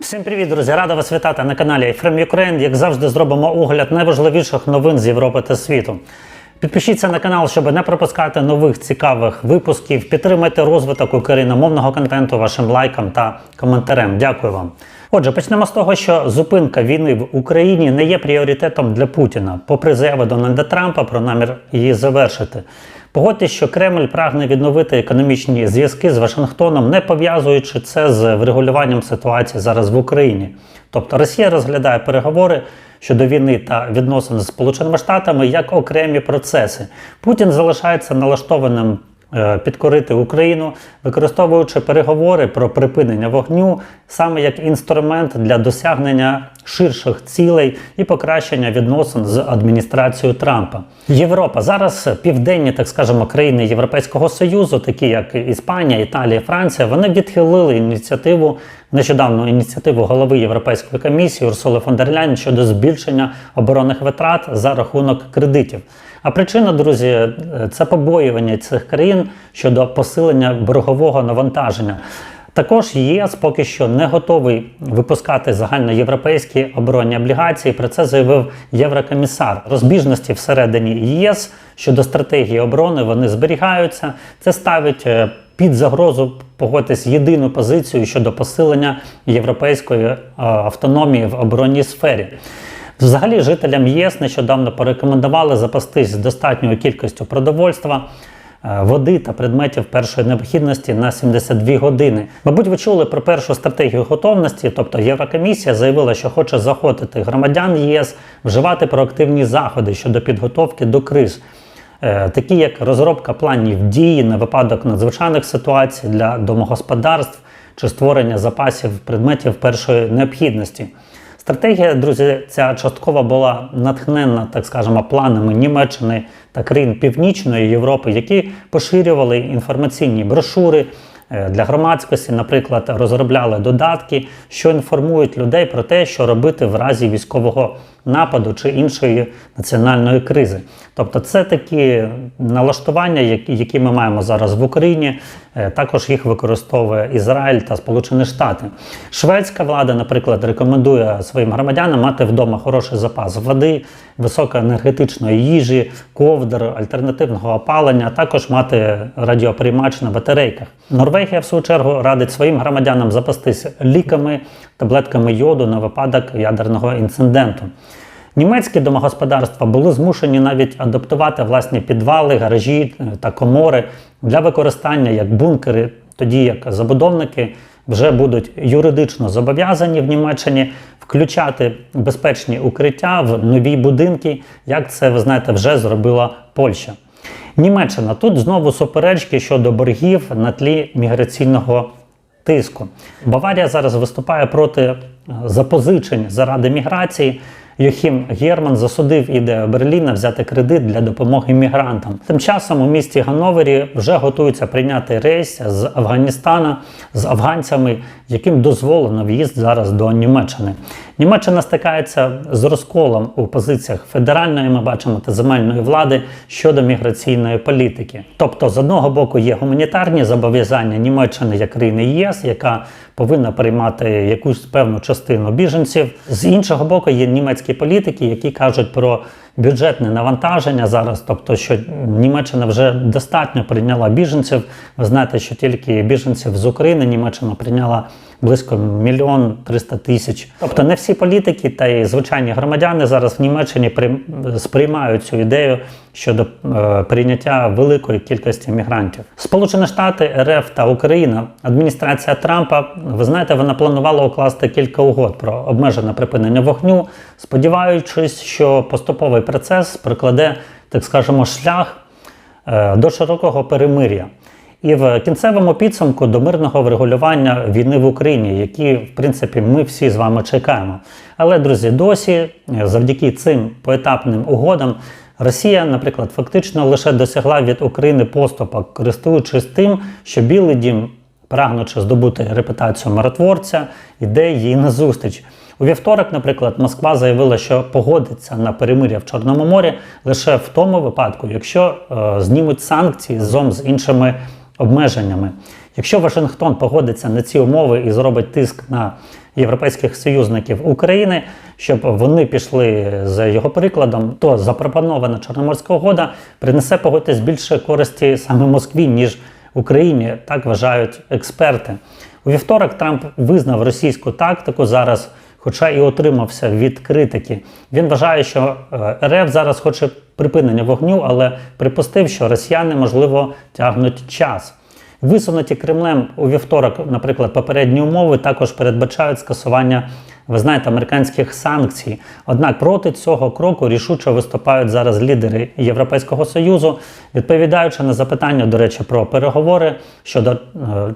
Всім привіт, друзі! Рада вас вітати на каналі iFrame Ukraine. Як завжди, зробимо огляд найважливіших новин з Європи та світу. Підпишіться на канал, щоб не пропускати нових цікавих випусків. Підтримайте розвиток україномовного контенту вашим лайком та коментарем. Дякую вам. Отже, почнемо з того, що зупинка війни в Україні не є пріоритетом для Путіна, попри заяви Дональда Трампа про намір її завершити. Погодьтесь, що Кремль прагне відновити економічні зв'язки з Вашингтоном, не пов'язуючи це з врегулюванням ситуації зараз в Україні. Тобто Росія розглядає переговори щодо війни та відносин з Сполученими Штатами як окремі процеси. Путін залишається налаштованим підкорити Україну, використовуючи переговори про припинення вогню саме як інструмент для досягнення ширших цілей і покращення відносин з адміністрацією Трампа. Європа зараз південні, так скажемо, країни Європейського союзу, такі як Іспанія, Італія, Франція, вони відхилили ініціативу. Нещодавно ініціативу голови Європейської комісії Урсули фон дер Ляйн щодо збільшення оборонних витрат за рахунок кредитів. А причина, друзі, це побоювання цих країн щодо посилення боргового навантаження. Також ЄС поки що не готовий випускати загальноєвропейські оборонні облігації. Про це заявив Єврокомісар. Розбіжності всередині ЄС щодо стратегії оборони вони зберігаються. Це ставить е, під загрозу погодитись єдину позицію щодо посилення європейської е, автономії в оборонній сфері. Взагалі, жителям ЄС нещодавно порекомендували запастись достатньою кількістю продовольства. е, Води та предметів першої необхідності на 72 години. Мабуть, ви чули про першу стратегію готовності, тобто Єврокомісія заявила, що хоче заходити громадян ЄС вживати проактивні заходи щодо підготовки до криз, Е, такі як розробка планів дії на випадок надзвичайних ситуацій для домогосподарств чи створення запасів предметів першої необхідності. Стратегія, друзі, ця частково була натхнена, так скажемо, планами Німеччини та країн Північної Європи, які поширювали інформаційні брошури е, для громадськості, наприклад, розробляли додатки, що інформують людей про те, що робити в разі військового нападу чи іншої національної кризи. Тобто, це такі налаштування, які, ми маємо зараз в Україні. Е, Також їх використовує Ізраїль та Сполучені Штати. Шведська влада, наприклад, рекомендує своїм громадянам мати вдома хороший запас води, високоенергетичної їжі, ковдр, альтернативного опалення, а також мати радіоприймач на батарейках. Норвегія, в свою чергу, радить своїм громадянам запастись ліками, таблетками йоду на випадок ядерного інциденту. Німецькі домогосподарства були змушені навіть адаптувати власні підвали, гаражі е, та комори для використання як бункери, тоді як забудовники вже будуть юридично зобов'язані в Німеччині включати безпечні укриття в нові будинки, як це ви знаєте вже зробила Польща. Німеччина тут знову суперечки щодо боргів на тлі міграційного тиску. Баварія зараз виступає проти е, запозичень заради міграції. Йохім Герман засудив ідею Берліна взяти кредит для допомоги мігрантам. Тим часом у місті Гановері вже готуються прийняти рейс з Афганістана з афганцями, яким дозволено в'їзд зараз до Німеччини. Німеччина стикається з розколом у позиціях федеральної, ми бачимо, та земельної влади щодо міграційної політики. Тобто, з одного боку, є гуманітарні зобов'язання Німеччини як країни ЄС, яка повинна приймати якусь певну частину біженців. З іншого боку, є німецькі політики, які кажуть про бюджетне навантаження зараз, тобто, що Німеччина вже достатньо прийняла біженців. Ви знаєте, що тільки біженців з України Німеччина прийняла близько мільйон триста тисяч. Тобто, не всі політики та й звичайні громадяни зараз в Німеччині сприймають цю ідею щодо е, прийняття великої кількості мігрантів. Сполучені Штати, РФ та Україна, адміністрація Трампа, ви знаєте, вона планувала укласти кілька угод про обмежене припинення вогню, сподіваючись, що поступовий процес прикладе, так скажемо, шлях е, до широкого перемир'я. І в кінцевому підсумку до мирного врегулювання війни в Україні, які, в принципі, ми всі з вами чекаємо. Але, друзі, досі, е, завдяки цим поетапним угодам, Росія, наприклад, фактично лише досягла від України поступок, користуючись тим, що Білий дім, прагнучи здобути репутацію миротворця, йде їй назустріч. У вівторок, наприклад, Москва заявила, що погодиться на перемир'я в Чорному морі лише в тому випадку, якщо е, знімуть санкції зом з іншими обмеженнями. Якщо Вашингтон погодиться на ці умови і зробить тиск на європейських союзників України, щоб вони пішли за його прикладом, то запропонована Чорноморська угода принесе погодьтесь більше користі саме Москві, ніж Україні. Так вважають експерти. У вівторок Трамп визнав російську тактику зараз, хоча і отримався від критики. Він вважає, що е, РФ зараз хоче припинення вогню, але припустив, що росіяни можливо тягнуть час. Висунуті Кремлем у вівторок, наприклад, попередні умови також передбачають скасування, ви знаєте, американських санкцій. Однак проти цього кроку рішуче виступають зараз лідери Європейського союзу, відповідаючи на запитання, до речі, про переговори щодо е,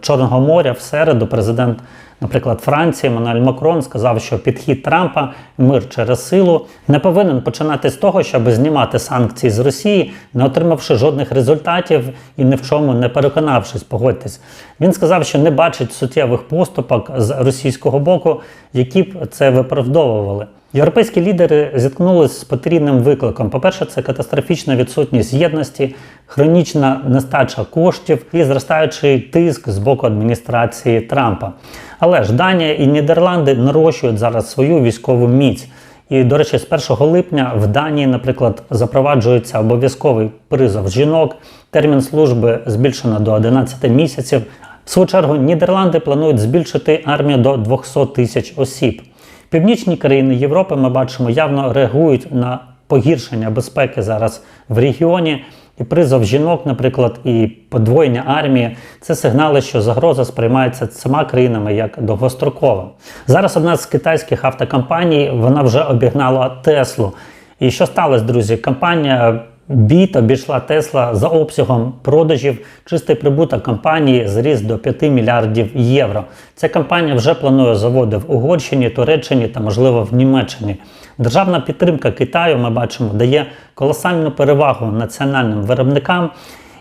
Чорного моря в середу. Президент, наприклад, Франції Мануель Макрон сказав, що підхід Трампа мир через силу не повинен починати з того, щоб знімати санкції з Росії, не отримавши жодних результатів і ні в чому не переконавшись, погодьтесь. Він сказав, що не бачить суттєвих поступок з російського боку, які б це виправдовували. Європейські лідери зіткнулися з потрібним викликом. По-перше, це катастрофічна відсутність єдності, хронічна нестача коштів і зростаючий тиск з боку адміністрації Трампа. Але ж Данія і Нідерланди нарощують зараз свою військову міць. І, до речі, з 1 липня в Данії, наприклад, запроваджується обов'язковий призов жінок. Термін служби збільшено до 11 місяців. В свою чергу Нідерланди планують збільшити армію до 200 тисяч осіб. Північні країни Європи ми бачимо явно реагують на погіршення безпеки зараз в регіоні. І призов жінок, наприклад, і подвоєння армії це сигнали, що загроза сприймається цими країнами як довгострокова. Зараз одна з китайських автокомпаній вона вже обігнала Теслу. І що сталося, друзі? Компанія Біт обійшла Тесла за обсягом продажів. Чистий прибуток компанії зріс до 5 мільярдів євро. Ця компанія вже планує заводи в Угорщині, Туреччині та, можливо, в Німеччині. Державна підтримка Китаю, ми бачимо, дає колосальну перевагу національним виробникам.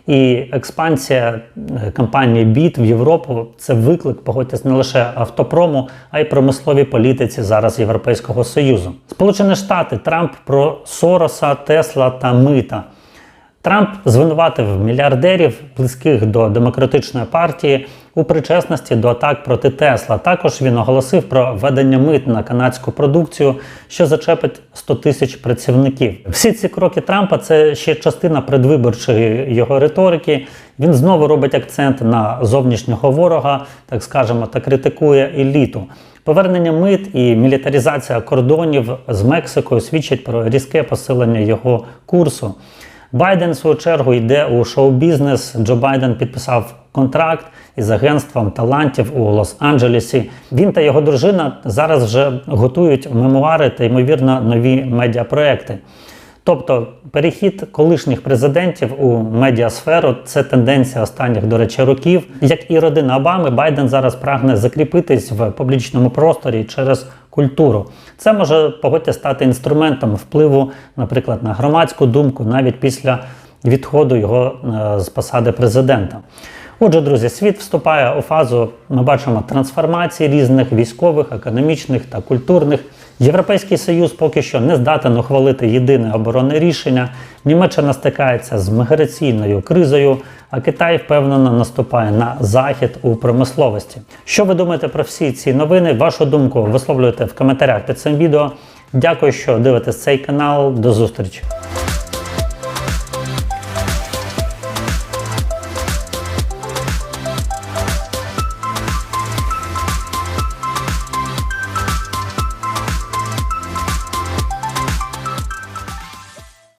І експансія е, компанії Біт в Європу це виклик, погодьтесь, не лише автопрому, а й промисловій політиці зараз Європейського Союзу. Сполучені Штати Трамп про Сороса, Тесла та Мита. Трамп звинуватив мільярдерів, близьких до демократичної партії, у причесності до атак проти Тесла. Також він оголосив про введення мит на канадську продукцію, що зачепить 100 тисяч працівників. Всі ці кроки Трампа це ще частина предвиборчої його риторики. Він знову робить акцент на зовнішнього ворога, так скажемо, та критикує еліту. Повернення мит і мілітаризація кордонів з Мексикою свідчать про різке посилення його курсу. Байден, в свою чергу, йде у шоу-бізнес. Джо Байден підписав контракт із агентством талантів у Лос-Анджелесі. Він та його дружина зараз вже готують мемуари та ймовірно нові медіапроекти. Тобто перехід колишніх президентів у медіасферу це тенденція останніх, до речі, років. Як і родина Обами, Байден зараз прагне закріпитись в публічному просторі через культуру. Це може погодьте стати інструментом впливу, наприклад, на громадську думку навіть після відходу його е, з посади президента. Отже, друзі, світ вступає у фазу, ми бачимо трансформації різних військових, економічних та культурних. Європейський союз поки що не здатен ухвалити єдине оборонне рішення. Німеччина стикається з міграційною кризою, а Китай впевнено наступає на захід у промисловості. Що ви думаєте про всі ці новини? Вашу думку висловлюйте в коментарях під цим відео. Дякую, що дивитесь цей канал. До зустрічі!